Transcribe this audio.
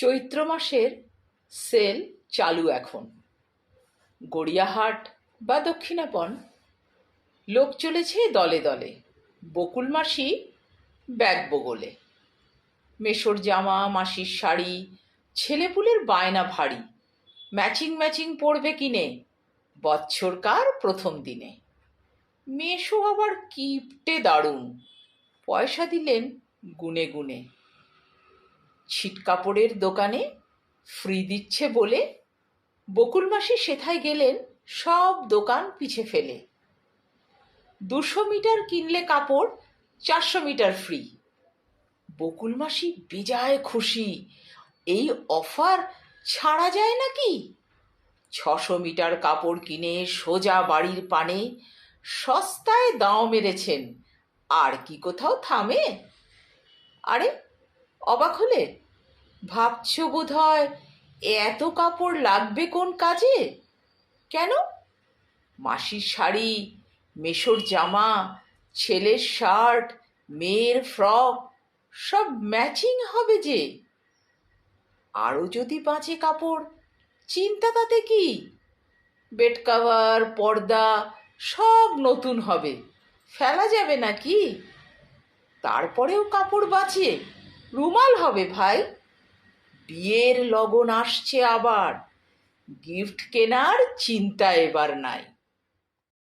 চৈত্র মাসের সেল চালু এখন। গড়িয়াহাট বা দক্ষিণাপন, লোক চলেছে দলে দলে। বকুল মাসি ব্যাগ বগলে। মেশোর জামা, মাসির শাড়ি, ছেলেপুলের বায়না ভারী। ম্যাচিং ম্যাচিং পড়বে কিনে, বৎসরকার প্রথম দিনে। মেশো আবার কিপটে দারুণ। পয়সা দিলেন গুনে গুনে। ছিট কাপড়ের দোকানে ফ্রি দিচ্ছে বলে বকুল মাসি সেথায় গেলেন, সব দোকান পিছে ফেলে। দুশো মিটার কিনলে কাপড়, চারশো মিটার ফ্রি। বকুল মাসি বেজায় খুশি, এই অফার ছাড়া যায় নাকি? ছশো মিটার কাপড় কিনে সোজা বাড়ির পানে সস্তায় দাও মেরেছেন, আর কি কোথাও থামে? আরে অবাক হলে? ভাবছ বোধ হয় এত কাপড় লাগবে কোন কাজে? কেন? মাসির শাড়ি, মেশোর জামা, ছেলের শার্ট, মেয়ের ফ্রক, সব ম্যাচিং হবে যে। আরও যদি বাঁচে কাপড়, চিন্তা তাতে কি? বেড কাভার, পর্দা, সব নতুন হবে। ফেলা যাবে নাকি? তারপরেও কাপড় বাঁচে রুমাল হবে ভাই। বিয়ের লগন আসছে আবার। গিফট কেনার চিন্তা এবার নাই।